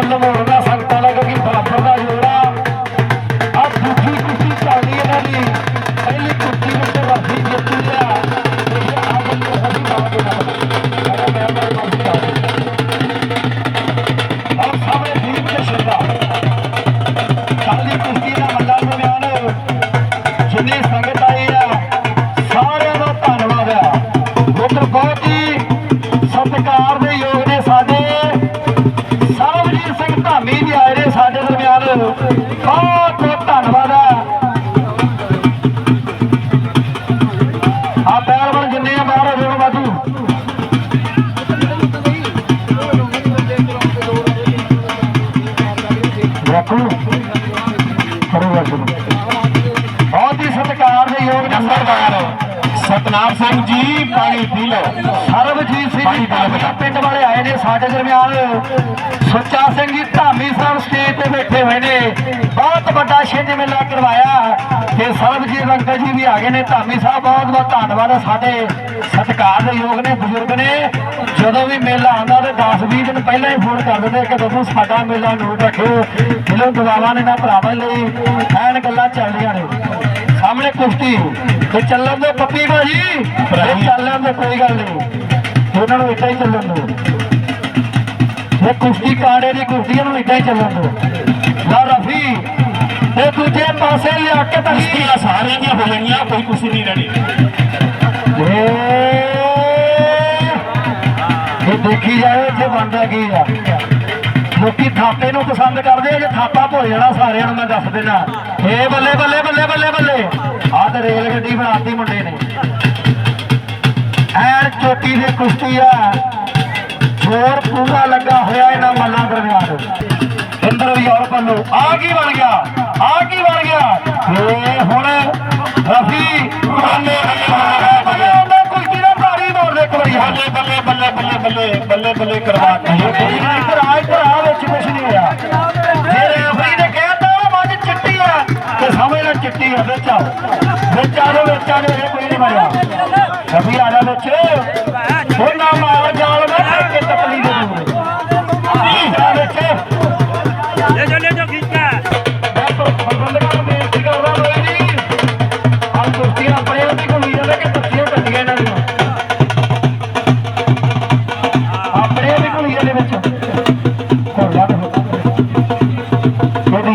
ਮੁੱਲ ਮੋੜਨਾ ਸੰਗਤਾਂ ਦਾ ਕਿਉਂਕਿ ਬਰਾਬਰ ਦਾ ਜੋੜਾ। ਆ ਦੂਜੀ ਕੁਸ਼ਤੀ ਚੱਲਦੀ ਇਹਨਾਂ ਦੀ। ਪਹਿਲੀ ਕੁਸ਼ਤੀ ਵਿੱਚ ਰਫੀ ਜਿੱਤੀ ਆ ਇਹ ਆ ਬੰਦੇ ਹੱਥੀ ਲਾ ਕੇ ਨਾਲ। ਮੈਂ ਮੈਂ ਕੁਸ਼ਤੀ ਆ ਔਰ ਸਾਹਮਣੇ ਦੀਪ ਦੇ ਸ਼ਰਦਾ ਕਾਲੀ ਕੁਸ਼ਤੀ ਦਾ ਮੱਲਾ ਦਰਮਿਆਨ ਜਿੰਨੀ ਸੰਗਤ ਆਈ ਆ, ਸਾਰਿਆਂ ਦਾ ਧੰਨਵਾਦ ਆ। ਉਧਰ ਬਹੁਤ ਆ ਪਹਿਲਵਾਨ ਜਿੰਨੇ ਆ ਬਾਹਰ ਹੋ ਜਾਓ ਬਾਜੂ ਦੇਖੋ ਕਰੋ ਬਾਜੂ ਬਹੁਤ ਹੀ ਸਤਿਕਾਰ ਦੇ ਯੋਗ ਨੰਬਰਦਾਰ। ਸਤਨਾਮ ਸਿੰਘ ਜੀ ਪਾਣੀ ਪੀ ਲਓ। ਸਰਬਜੀਤ ਸਿੰਘ ਜੀ ਪਿੰਡ ਸਾਡੇ ਦਰਮਿਆਨ ਸੁੱਚਾ ਸਿੰਘ ਜੀ ਧਾਮੀ ਸਾਹਿਬ ਸਟੇਜ ਤੇ ਬੈਠੇ ਹੋਏ ਨੇ। ਬਹੁਤ ਵੱਡਾ ਛਿੰਝ ਮੇਲਾ ਕਰਵਾਇਆ ਤੇ ਸਰਬਜੀਤ ਅੰਕਲ ਜੀ ਵੀ ਆ ਗਏ ਨੇ। ਧਾਮੀ ਸਾਹਿਬ ਬਹੁਤ ਬਹੁਤ ਧੰਨਵਾਦ ਸਾਡੇ ਸਤਿਕਾਰ ਦੇ ਯੋਗ ਨੇ ਬਜ਼ੁਰਗ ਨੇ। ਜਦੋਂ ਵੀ ਮੇਲਾ ਆਉਂਦਾ ਤੇ 10 20 ਦਿਨ ਪਹਿਲਾਂ ਹੀ ਫੋਨ ਕਰ ਦਿੰਦੇ ਕਿ ਬੱਬੂ ਸਾਡਾ ਮੇਲਾ ਨੋਟ ਰੱਖਿਓ। ਫਿਲਮ ਗਵਾਵਾਂ ਨੇ ਨਾ ਭਰਾਵਾਂ ਲਈ ਐਨ ਗੱਲਾਂ ਚੱਲਦੀਆਂ ਨੇ। ਸਾਹਮਣੇ ਕੁਸ਼ਤੀ ਤੇ ਚੱਲਣ ਦੇ ਪੱਪੀ ਭਾਜੀ ਚੱਲਣ ਦੇ ਕੋਈ ਗੱਲ ਨਹੀਂ। ਉਹਨਾਂ ਨੂੰ ਇੱਦਾਂ ਹੀ ਚੱਲਣ ਦਿਓ। ਇਹ ਕੁਸ਼ਤੀ ਕਾੜੇ ਦੀ ਕੁਸ਼ਤੀ ਨੂੰ ਇੱਦਾਂ ਹੀ ਚੱਲਣ ਦਿਓ। ਲਾ ਰਫੀ ਤੇ ਦੂਜੇ ਪਾਸੇ ਲਿਆ ਕੇ ਤਸਤੀ ਸਾਰੀਆਂ ਦੀਆਂ ਹੋ ਜਾਣੀਆਂ ਕੋਈ ਕੁਸ਼ਤੀ ਨਹੀਂ ਰਹਿਣੀ ਇਹ ਦੇਖੀ ਜਾਏ ਇੱਥੇ ਬਣਦਾ ਕੀ ਆ। ਲੋਕੀ ਥਾਪੇ ਨੂੰ ਪਸੰਦ ਕਰਦੇ ਆ ਜੇ ਥਾਪਾ ਭੁੱਲ ਜਾਣਾ ਸਾਰਿਆਂ ਨੂੰ ਮੈਂ ਦੱਸ ਦੇਣਾ ਏ ਬੱਲੇ ਬੱਲੇ ਬੱਲੇ ਬੱਲੇ ਬੱਲੇ। ਆਹ ਤੇ ਰੇਲ ਗੱਡੀ ਬਣਾਤੀ ਮੁੰਡੇ ਨੇ। ਐਨ ਚੋਟੀ ਦੀ ਕੁਸ਼ਤੀ ਆ। ਜ਼ੋਰ ਪੂਰਾ ਲੱਗਾ ਹੋਇਆ ਇਹਨਾਂ ਮੱਲਾਂ ਦਰਮਿਆਨ। ਇੰਦਰ ਵੀ ਔਰ ਪੱਲੂ ਆ ਕੀ ਬਣ ਗਿਆ? ਆ ਕੀ ਬਣ ਗਿਆ? ਏ ਹੁਣ ਰਫੀ ਬੱਲੇ ਬੱਲੇ ਉਹਨੇ ਕੁਸ਼ਤੀ ਦਾ ਭਾਰੀ ਦੇ ਬੱਲੇ ਬੱਲੇ ਬੱਲੇ ਬੱਲੇ ਬੱਲੇ ਬੱਲੇ ਬੱਲੇ ਕਰਵਾ ਨਾ ਇੱਧਰ ਆ ਇੱਧਰ ਆ ਵਿੱਚ ਕੁਛ ਨਹੀਂ ਹੋਇਆ। ਜੇ ਰੈਫਰੀ ਨੇ ਕਹਿਤਾ ਉਹ ਮੱਝ ਚਿੱਟੀ ਆ। ਤੇ ਸਮਝ ਲੈ ਚਿੱਟੀ ਆ ਵਿੱਚ ਆ। ਵਿੱਚ ਆ ਜਾਓ ਵਿੱਚ ਆ ਇਹ ਕੋਈ ਨਹੀਂ ਮਰਿਆ ਰਫੀ ਆ ਜਾ ਵਿੱਚ। ਉਹ ਨਾ ਮਾਰ ਜਾਲ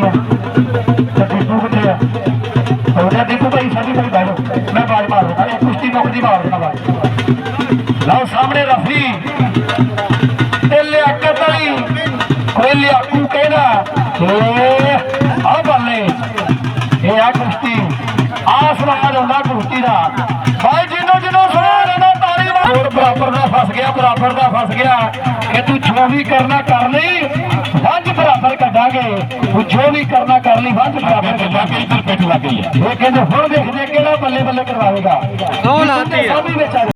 ਆ। ਤੇ ਦੀਪੂ ਕਿੱਥੇ ਆ। ਹੋ ਦੀਪੂ ਭਾਈ, ਸਾਡੀ ਭਾਈ ਬੈਠੋ ਮੈਂ ਬਾਜ ਮਾਰ ਦਿੰਦਾ, ਇਹ ਕੁਸ਼ਤੀ ਮੁਕਦੀ ਮਾਰ ਦਿੰਦਾ ਬਾਜ ਲਓ ਸਾਹਮਣੇ ਰਫੀ। ਤੇ ਲਿਆਕਤ ਵਾਲੀ ਕੋਈ ਲਿਆਕੂ ਕਹਿੰਦਾ ਆ ਬੱਲੇ। ਇਹ ਆ ਕੁਸ਼ਤੀ। ਆ ਹੁੰਦਾ ਕੁਸ਼ਤੀ ਦਾ। ਫਸ ਗਿਆ ਬਰਾਬਰ ਦਾ ਫਸ ਗਿਆ। ਕਿ ਤੂੰ ਜੋ ਵੀ ਕਰਨਾ ਕਰ ਲਈ ਵੰਜ ਬਰਾਬਰ ਕੱਢਾਂਗੇ। ਤੂੰ ਜੋ ਵੀ ਕਰਨਾ ਕਰ ਲਈ ਵੰਜ ਬਰਾਬਰ ਲੱਗ ਕੱਢਾਂਗੇ ਗਈ ਇੱਧਰ ਪਿੱਠ ਲੱਗ ਗਈ ਹੈ। ਇਹ ਕਹਿੰਦੇ ਹੁਣ ਦੇਖਦੇ ਕਿਹੜਾ ਬੱਲੇ ਬੱਲੇ ਕਰਵਾਵੇਗਾ ਉਹ ਲਾਤੀ ਆ। ਸਭ ਹੀ ਵਿੱਚ ਆ